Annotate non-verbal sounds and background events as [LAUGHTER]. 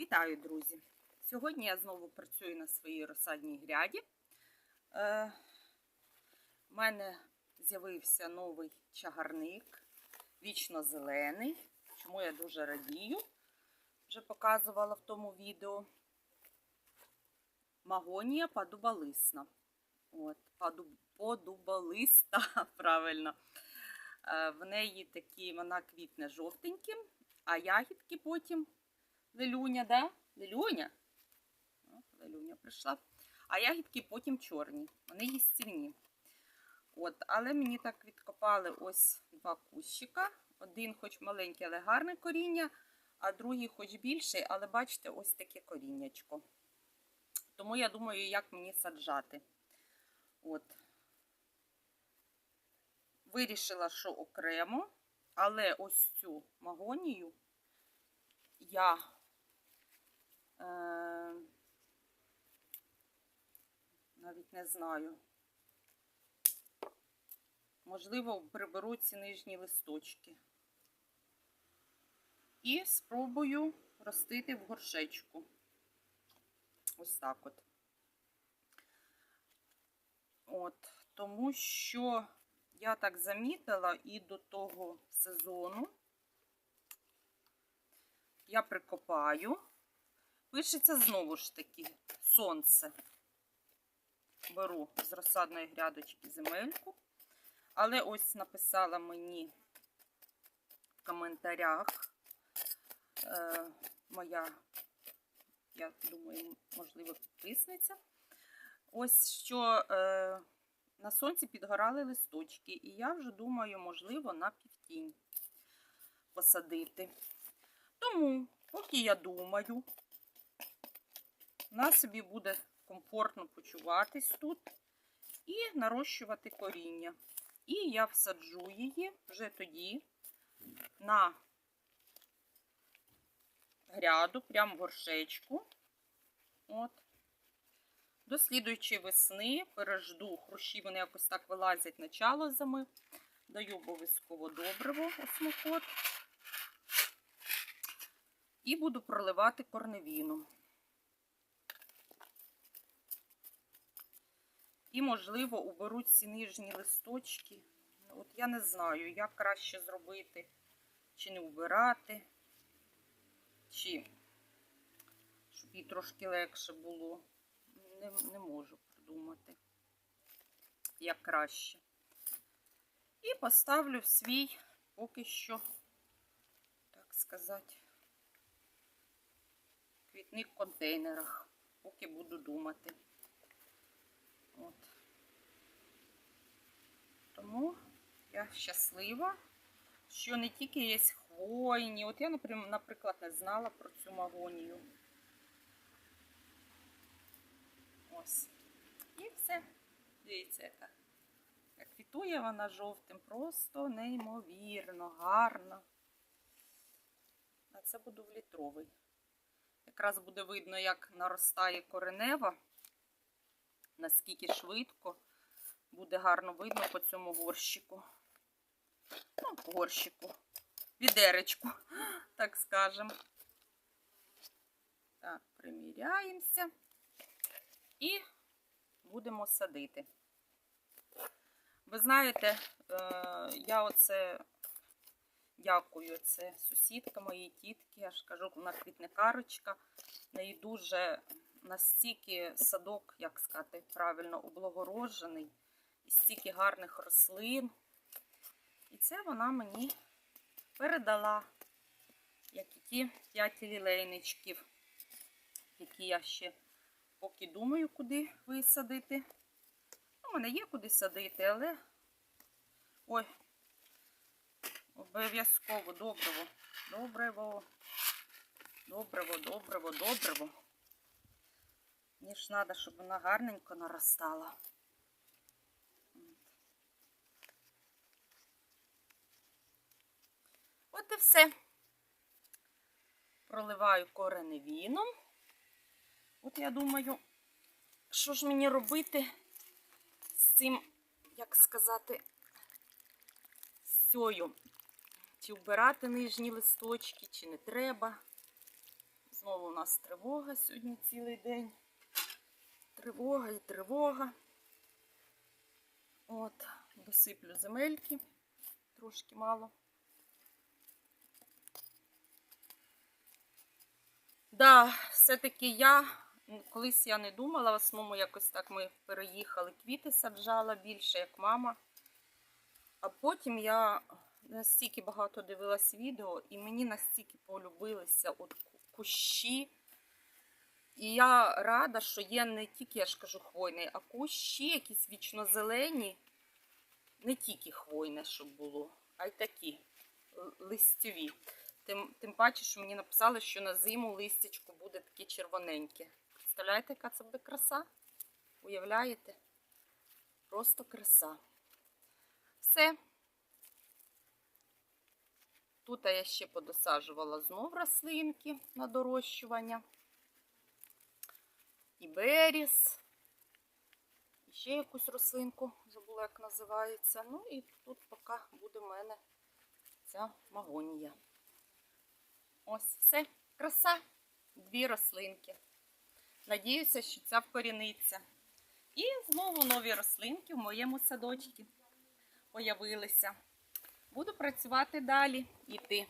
Вітаю, друзі! Сьогодні я знову працюю на своїй розсадній гряді. Е, У мене з'явився новий чагарник, вічно зелений, чому я дуже радію. Вже показувала в тому відео. Магонія падубалисна. От, паду, подубалиста, [LAUGHS] правильно. Е, В неї такі, вона квітне жовтеньким, а ягідки потім Лелюня, да? Лелюня? Лелюня прийшла. А ягідки потім чорні. Вони їстівні. От, але мені так відкопали ось два кущика. Один, хоч маленький, але гарне коріння, а другий, хоч більший, але бачите, ось таке коріннячко. Тому я думаю, як мені саджати. От. Вирішила, що окремо, але ось цю магонію я навіть не знаю. Можливо, приберу ці нижні листочки. І спробую ростити в горшечку. Ось так от. От, тому що я так замітила і до того сезону я прикопаю. Пишеться знову ж таки сонце. Беру з розсадної грядочки земельку. Але ось написала мені в коментарях е, моя, я думаю, можливо, підписниця. Ось що е, на сонці підгорали листочки, і я вже думаю, можливо, на півтінь посадити. Тому, поки я думаю, вона собі буде комфортно почуватись тут і нарощувати коріння. І я всаджу її вже тоді на гряду, прямо в горшечку. От. До слідуючої весни пережду хрущі, вони якось так вилазять началозами. Даю обов'язково добриво осмокот. І буду проливати корневіну. І, можливо, уберуть ці нижні листочки. От я не знаю, як краще зробити, чи не убирати, чи щоб їй трошки легше було. Не, не можу придумати, як краще. І поставлю в свій поки що, так сказати, квітних контейнерах, поки буду думати. От. Тому я щаслива, що не тільки є хвойні. От я, наприклад, не знала про цю магонію. Ось. І все. Дивіться, яка. Як квітує вона жовтим, просто неймовірно, гарно. А це буду в літровий. Якраз буде видно, як наростає коренева наскільки швидко буде гарно видно по цьому горщику. Ну, горщику, відеречку, [LAUGHS] так скажемо. Так, приміряємося і будемо садити. Ви знаєте, я оце дякую, це сусідка моєї тітки, я ж кажу, вона квітникарочка, неї дуже настільки садок, як сказати, правильно облагороджений, і стільки гарних рослин. І це вона мені передала, як і ті 5 лілейничків, які я ще поки думаю, куди висадити. У мене є куди садити, але ой, обов'язково добриво, добриво, добриво, добриво, добриво. Мені ж треба, щоб вона гарненько наростала. От і все. Проливаю кореневіном. От я думаю, що ж мені робити з цим, як сказати, з цією. Чи вбирати нижні листочки, чи не треба. Знову у нас тривога сьогодні цілий день. Тривога і тривога. От, досиплю земельки. Трошки мало. Да, все-таки я, колись я не думала, в основному якось так ми переїхали, квіти саджала більше, як мама. А потім я настільки багато дивилась відео, і мені настільки полюбилися от кущі. І я рада, що є не тільки, я ж кажу, хвойний, а кущі якісь вічно-зелені, не тільки хвойне, щоб було, а й такі л- листєві. Тим, тим паче, що мені написали, що на зиму листячко буде таке червоненьке. Представляєте, яка це буде краса? Уявляєте? Просто краса. Все. Тут я ще подосаджувала знов рослинки на дорощування. І беріс. І ще якусь рослинку, забула, як називається. Ну і тут поки буде в мене ця магонія. Ось все. Краса. Дві рослинки. Надіюся, що ця вкоріниться. І знову нові рослинки в моєму садочку появилися. Буду працювати далі, іти.